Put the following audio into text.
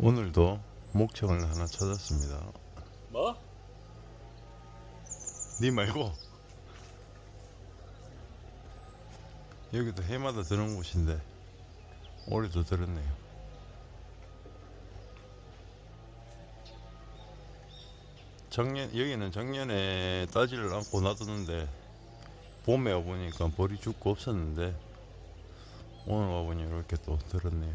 오늘도 목청을 하나 찾았습니다. 뭐? 니 말고 여기도 해마다 드는 곳인데 올해도 들었네요. 작년 여기는 작년에 따지를 않고 놔뒀는데 봄에 와보니까 벌이 죽고 없었는데 오늘 와보니 이렇게 또 들었네요.